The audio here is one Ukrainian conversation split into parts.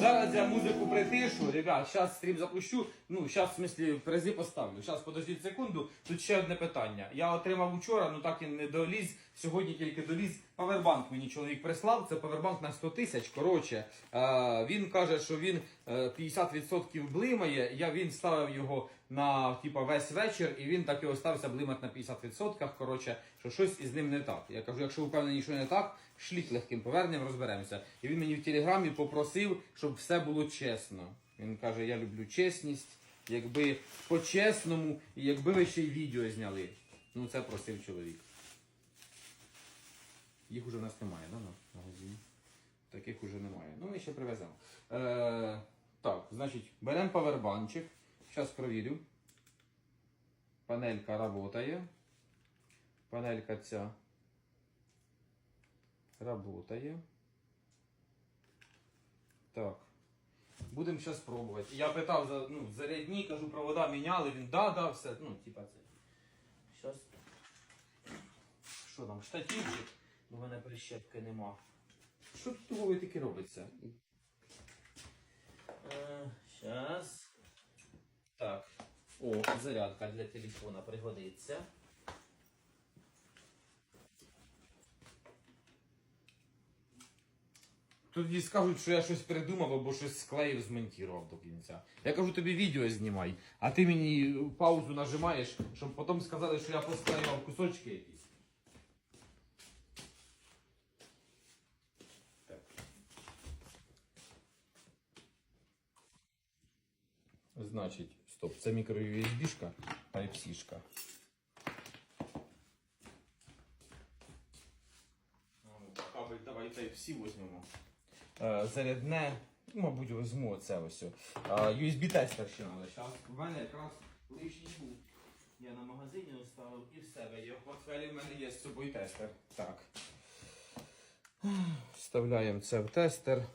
Зараз я музику притишу, ребят, зараз стрім запущу. Ну, зараз, в смислі, прези поставлю. Зараз подождіть секунду. Тут ще одне питання. Я отримав вчора, ну так і не доліз. Сьогодні тільки доліз. Павербанк мені чоловік прислав. Це павербанк на 100 тисяч. Коротше, е, він каже, що він е, 50% блимає. Я він ставив його на типа весь вечір, і він так і остався блимати на 50%. Коротше, що щось із ним не так. Я кажу, якщо ви впевнені, що не так, шліть легким поверненням, розберемося. І він мені в телеграмі попросив, щоб все було чесно. Він каже: я люблю чесність, якби по-чесному, і якби ви ще й відео зняли. Ну це просив чоловік. Їх уже в нас немає, да, на магазині? Таких уже немає. Ну, ми ще привеземо. Е, так, значить, беремо павербанчик. Зараз провірю. Панелька работає. Панелька ця работає. Так. Будемо зараз пробувати. Я питав за ну, зарядні, кажу, провода міняли, він да, да, все. Ну, типа це. Зараз. Що там, штативчик? У мене прищепки нема. Що тут голові таке робиться? Зараз. Так. О, зарядка для телефона пригодиться. Тоді скажуть, що я щось придумав або щось склеїв, змонтував до кінця. Я кажу, тобі відео знімай, а ти мені паузу нажимаєш, щоб потім сказали, що я посклеював кусочки якісь. Так. Значить, стоп, це мікро-USB-шка, Type-C-шка. Ну, Кабель давай Type-C візьмемо. Е, Зарядне, ну, мабуть, візьму оце ось. Е, USB-тестер ще треба. Зараз в мене якраз лишній був. Я на магазині оставив і в себе є. В портфелі в мене є з собою тестер. Так. Вставляємо це в тестер.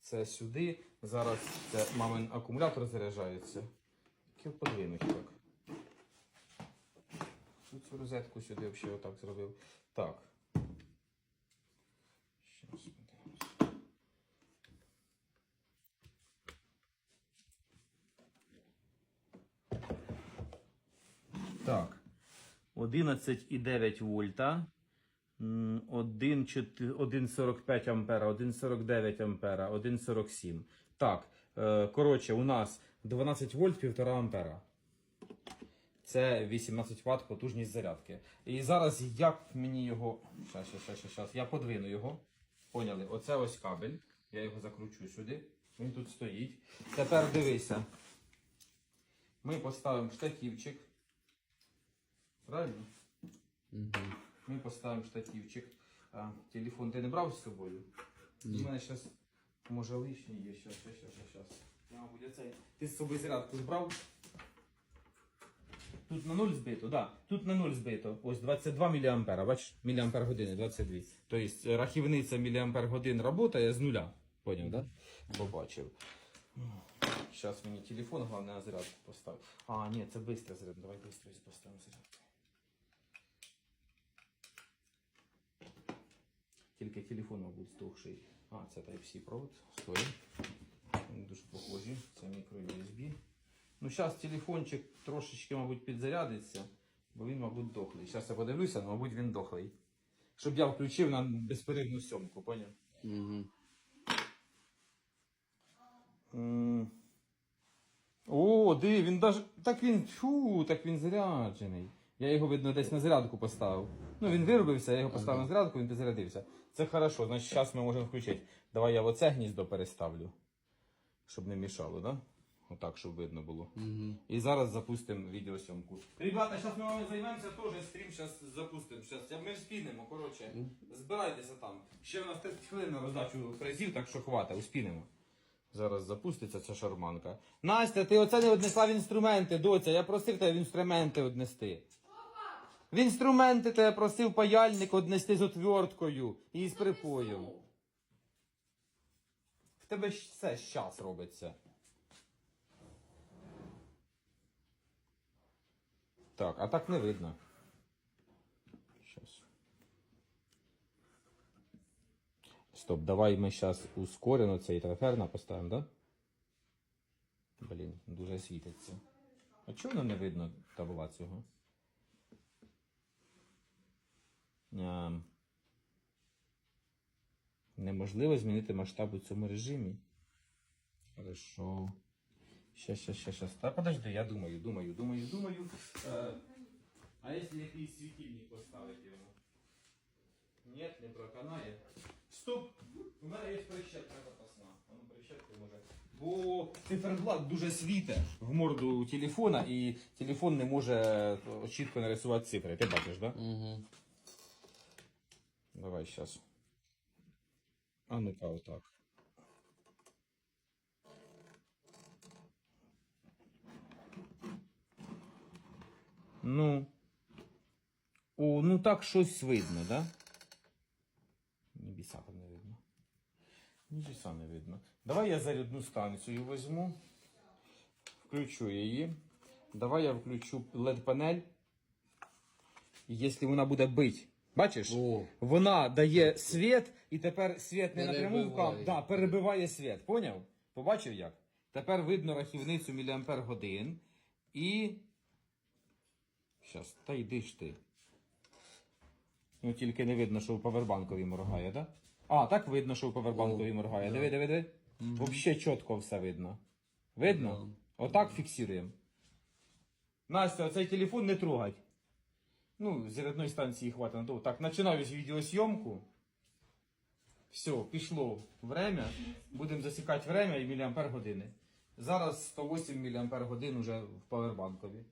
Це сюди. Зараз це мамин акумулятор заряджається. Як подвинуть так. Цю розетку сюди взагалі отак зробив. Так. Щас подивимось. Так. 11,9 вольта. М, 1,4 1,45 ампера, 1,49 ампера, 1,47. Так, е, коротше, у нас 12 вольт 1,5 ампера. Це 18 Вт потужність зарядки. І зараз як мені його. Щас, щас, щас, щас. Я подвину його. Поняли? Оце ось кабель. Я його закручу сюди. Він тут стоїть. Тепер дивися. Ми поставимо штативчик. Правильно? Ми поставимо штативчик. А, телефон ти не брав з собою? У мене зараз може лишній є. Щас, щас, щас, щас, щас. Я, мабуть. Ти з собою зарядку збрав? Тут на 0 збито, да. Тут на 0 збито. Ось 22 мА. Бачиш, міліампер години 22. Тобто е, рахівниця міліампер годин працює з нуля. Поняв, да? Побачив. Зараз мені телефон, головне на зарядку поставити. А, ні, це швидко зарядка. Давай швидко поставимо зарядку. Тільки телефон, мабуть, здохший. А, це Type-C провод. Стой. Вони дуже похожі. Це мікро USB. Ну, зараз телефончик трошечки, мабуть, підзарядиться, бо він, мабуть, дохлий. Зараз я подивлюся, але, мабуть, він дохлий. Щоб я включив на безперервну сьомку, поняв? Угу. М. О, диви, він даже. Так він. Фу, так він заряджений. Я його, видно, десь на зарядку поставив. Ну, він виробився, я його поставив на зарядку, він підзарядився. Це хорошо, значить зараз ми можемо включити. Давай я в оце гніздо переставлю. Щоб не мішало, да? Отак, щоб видно було. І зараз запустимо відеосйомку. Ребята, зараз ми вами займемося теж стрім, зараз запустимо. Щас ми вспінемо, коротше. Збирайтеся там. Ще в нас 30 хвилин на роздачу призів, так що хватить, успінемо. Зараз запуститься ця шарманка. Настя, ти оце не однесла в інструменти, доця. Я просив тебе в інструменти однести. В інструменти тебе просив паяльник однести з отверткою і з припоєм. В тебе ж все щас робиться. Так, а так не видно. Щас. Стоп, давай ми зараз ускорено цей трансфер поставимо, да? Блін, дуже світиться. А воно не видно табла цього? Неможливо змінити масштаб у цьому режимі. Хорошо. Щас, щас, щас, щас. Та подожди, я думаю, думаю, думаю, думаю. Е, а якщо якийсь світильник поставити йому? Ні, не проканає. Стоп! У мене є прищепка запасна. А ну прищепки може. Бо циферблат дуже світе в морду телефона, і телефон не може е, чітко нарисувати цифри. Ти бачиш, так? Да? Угу. Давай сейчас. А ну-ка, отак. Ну. О, ну так щось видно, да? Ні біса там не видно. Ні біса не видно. Давай я зарядну станцію візьму. Включу її. Давай я включу LED-панель. І Якщо вона буде бить, бачиш? О. Вона дає світ, і тепер світ не напряму в Перебиває. кам... да, перебиває світ. Поняв? Побачив як? Тепер видно рахівницю міліампер годин. І. Щас, та йди ж ти. Ну тільки не видно, що в павербанкові моргає, да? А, так видно, що в павербанкові О, моргає. да. Диви, диви, диви. Вообще чітко все видно. Видно? Отак фіксуємо. Настя, цей телефон не трогать. Ну, з станції хватить того. Так, починаю з відеосйомку. Все, пішло время. Будемо засікати время і міліампер години. Зараз 108 мА годин уже в павербанкові.